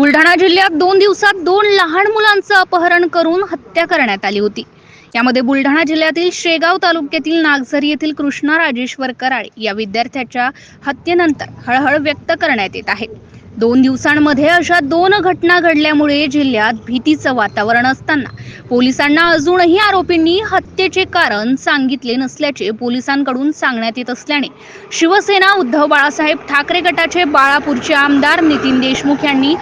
बुलढाणा जिल्ह्यात दोन दिवसात दोन लहान मुलांचं अपहरण करून हत्या करण्यात आली होती. यामध्ये बुलढाणा जिल्ह्यातील शेगाव तालुक्यातील नागझरी येथील कृष्णा राजेश्वर कराळे या विद्यार्थ्याच्या हत्येनंतर हळहळ व्यक्त करण्यात येत आहे. दोन दिवसांमध्ये अशा दोन घटना घडल्यामुळे जिल्ह्यात भीतीचं वातावरण असताना पोलिसांना अजूनही आरोपींनी हत्येचे कारण सांगितले नसल्याचे पोलिसांकडून सांगण्यात येत असल्याने शिवसेना उद्धव बाळासाहेब ठाकरे गटाचे बाळापूरचे आमदार नितीन देशमुख यांनी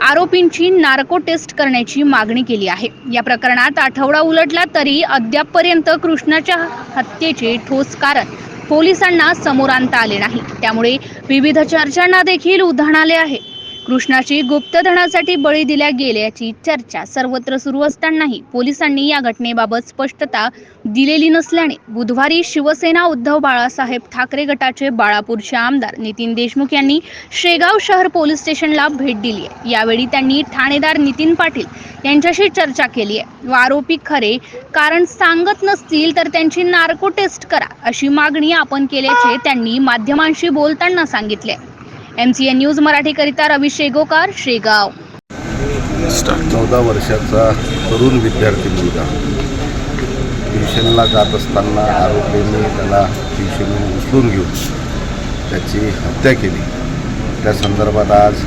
आरोपींची नार्को टेस्ट करण्याची मागणी केली आहे. या प्रकरणात आठवडा उलटला तरी अद्यापपर्यंत कृष्णाच्या हत्येचे ठोस कारण पोलिसांना समोर आणता आले नाही. त्यामुळे विविध चर्चांना देखील उधाण आले आहे. कृष्णाची गुप्तधनासाठी बळी दिल्या गेल्याची चर्चा सर्वत्र सुरू असतानाही पोलिसांनी या घटनेबाबत स्पष्टता दिलेली नसल्याने बुधवारी शिवसेना उद्धव बाळासाहेब ठाकरे गटाचे बाळापूरचे आमदार नितीन देशमुख यांनी शेगाव शहर पोलीस स्टेशनला भेट दिली आहे. यावेळी त्यांनी ठाणेदार नितीन पाटील यांच्याशी चर्चा केली आहे. व आरोपी खरे कारण सांगत नसतील तर त्यांची नार्को टेस्ट करा अशी मागणी आपण केल्याचे त्यांनी माध्यमांशी बोलताना सांगितले एम सी एन न्यूज मराठीकरिता रवी शेगोकार शेगाव. चौदा वर्षाचा तरुण विद्यार्थी मुलगा. ट्युशनला जात असताना आरोपीने त्याला ट्युशनहून उचलून घेऊन त्याची हत्या केली. त्या संदर्भात आज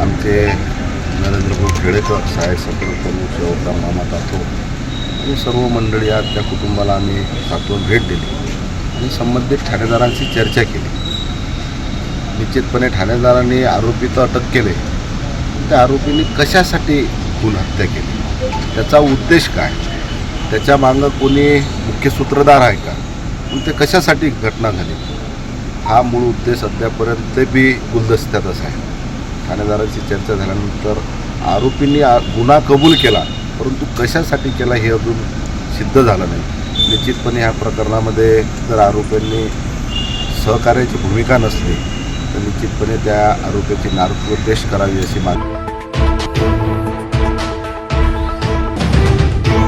आमचे नरेंद्रभाऊ खेडेकर साहेब सत्र प्रमुख शेवटराव मामा तातो आणि सर्व मंडळी आज त्या कुटुंबाला आम्ही सातून भेट दिली आणि संबंधित ठाणेदारांशी चर्चा केली. निश्चितपणे ठाणेदारांनी आरोपी तर अटक केले. त्या आरोपींनी कशासाठी खून हत्या केली? त्याचा उद्देश काय? त्याच्या मागं कोणी मुख्य सूत्रधार आहे का? पण ते कशासाठी घटना झाली हा मूळ उद्देश अद्यापर्यंत बी गुलदस्त्यातच आहे. ठाणेदारांची चर्चा झाल्यानंतर आरोपींनी आ गुन्हा कबूल केला परंतु कशासाठी केला हे अजून सिद्ध झालं नाही. निश्चितपणे ह्या प्रकरणामध्ये जर आरोपींनी सहकार्याची भूमिका नसली निश्चितपणे त्या आरोपीची नार्को करावी अशी मागणी.